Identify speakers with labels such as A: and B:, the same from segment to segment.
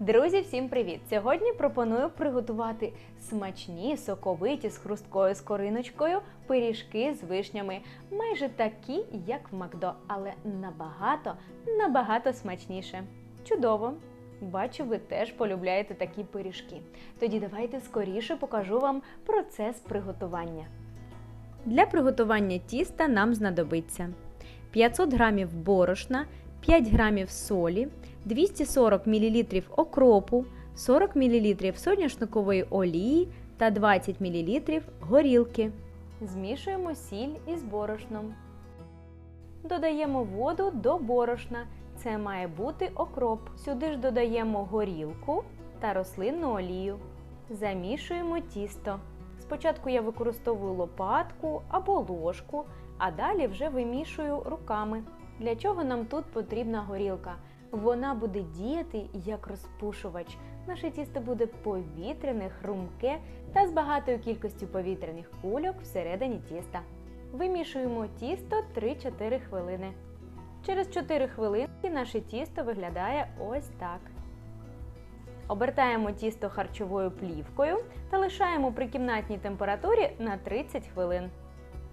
A: Друзі, всім привіт! Сьогодні пропоную приготувати смачні, соковиті з хрусткою скориночкою пиріжки з вишнями, майже такі, як в Макдо, але набагато, набагато смачніше. Чудово! Бачу, ви теж полюбляєте такі пиріжки. Тоді давайте скоріше покажу вам процес приготування. Для приготування тіста нам знадобиться 500 г борошна, 5 г солі, 240 мл окропу, 40 мл соняшникової олії та 20 мл горілки. Змішуємо сіль із борошном. Додаємо воду до борошна. Це має бути окроп. Сюди ж додаємо горілку та рослинну олію. Замішуємо тісто. Спочатку я використовую лопатку або ложку, а далі вже вимішую руками. Для чого нам тут потрібна горілка? Вона буде діяти як розпушувач. Наше тісто буде повітряне, хрумке та з багатою кількістю повітряних кульок всередині тіста. Вимішуємо тісто 3-4 хвилини. Через 4 хвилинки наше тісто виглядає ось так. Обертаємо тісто харчовою плівкою та лишаємо при кімнатній температурі на 30 хвилин.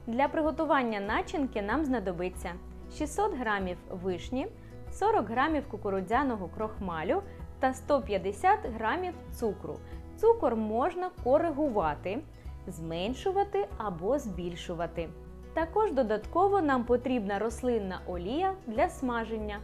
A: Для приготування начинки нам знадобиться 600 г вишні, 40 г кукурудзяного крохмалю та 150 г цукру. Цукор можна коригувати, зменшувати або збільшувати. Також додатково нам потрібна рослинна олія для смаження.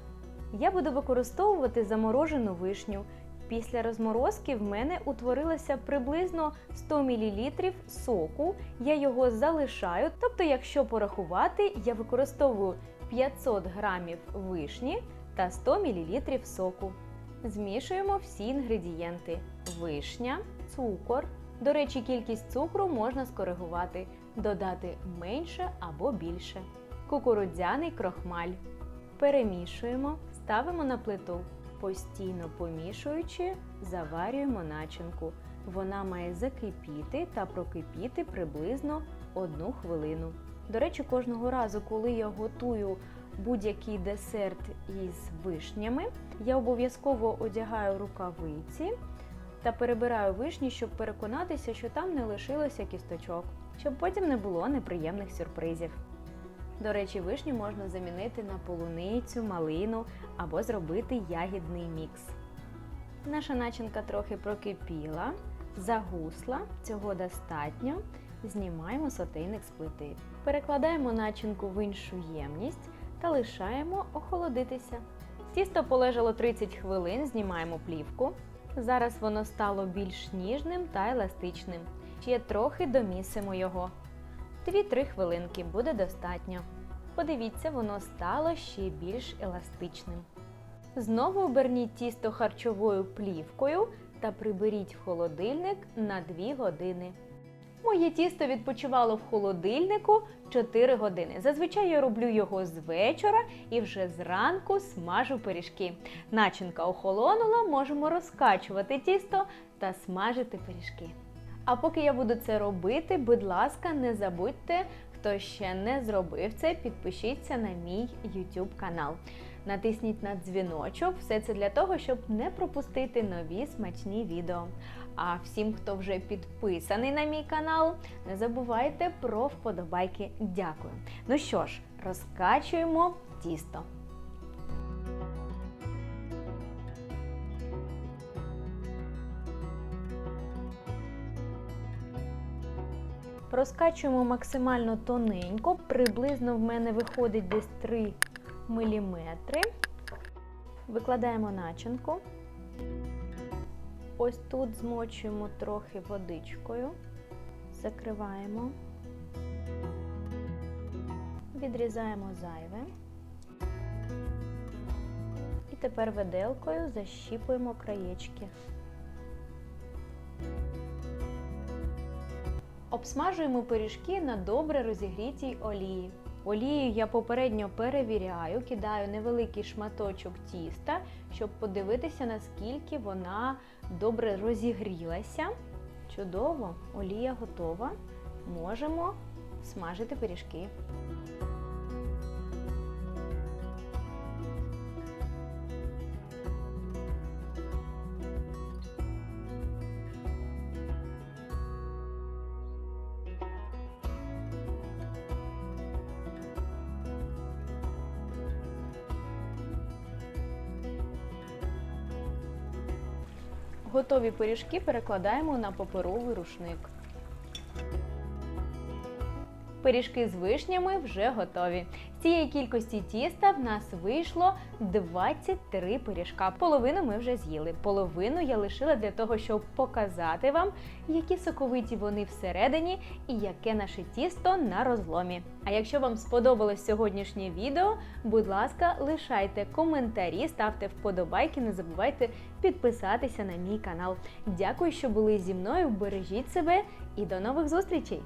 A: Я буду використовувати заморожену вишню. Після розморозки в мене утворилося приблизно 100 мл соку. Я його залишаю. Тобто, якщо порахувати, я використовую 500 г вишні та 100 мл соку. Змішуємо всі інгредієнти: вишня, цукор. До речі, кількість цукру можна скоригувати, додати менше або більше. Кукурудзяний крохмаль. Перемішуємо, ставимо на плиту. Постійно помішуючи, заварюємо начинку. Вона має закипіти та прокипіти приблизно одну хвилину. До речі, кожного разу, коли я готую будь-який десерт із вишнями, я обов'язково одягаю рукавиці та перебираю вишні, щоб переконатися, що там не лишилося кісточок, щоб потім не було неприємних сюрпризів. До речі, вишню можна замінити на полуницю, малину або зробити ягідний мікс. Наша начинка трохи прокипіла, загусла, цього достатньо. Знімаємо сотейник з плити. Перекладаємо начинку в іншу ємність та лишаємо охолодитися. Тісто полежало 30 хвилин, знімаємо плівку. Зараз воно стало більш ніжним та еластичним. Ще трохи домісимо його. 2-3 хвилинки буде достатньо. Подивіться, воно стало ще більш еластичним. Знову оберніть тісто харчовою плівкою та приберіть в холодильник на 2 години. Моє тісто відпочивало в холодильнику 4 години. Зазвичай я роблю його з вечора і вже зранку смажу пиріжки. Начинка охолонула, можемо розкачувати тісто та смажити пиріжки. А поки я буду це робити, будь ласка, не забудьте, хто ще не зробив це, підпишіться на мій YouTube канал. Натисніть на дзвіночок, все це для того, щоб не пропустити нові смачні відео. А всім, хто вже підписаний на мій канал, не забувайте про вподобайки. Дякую. Ну що ж, розкачуємо тісто. Розкачуємо максимально тоненько, приблизно в мене виходить десь 3 мм. Викладаємо начинку. Ось тут змочуємо трохи водичкою, закриваємо, відрізаємо зайве. І тепер виделкою защіпуємо краєчки. Обсмажуємо пиріжки на добре розігрітій олії. Олію я попередньо перевіряю, кидаю невеликий шматочок тіста, щоб подивитися, наскільки вона добре розігрілася. Чудово, олія готова. Можемо смажити пиріжки. Готові пиріжки перекладаємо на паперовий рушник. Пиріжки з вишнями вже готові. З цієї кількості тіста в нас вийшло 23 пиріжка. Половину ми вже з'їли. Половину я лишила для того, щоб показати вам, які соковиті вони всередині і яке наше тісто на розломі. А якщо вам сподобалось сьогоднішнє відео, будь ласка, лишайте коментарі, ставте вподобайки, не забувайте підписатися на мій канал. Дякую, що були зі мною. Бережіть себе і до нових зустрічей!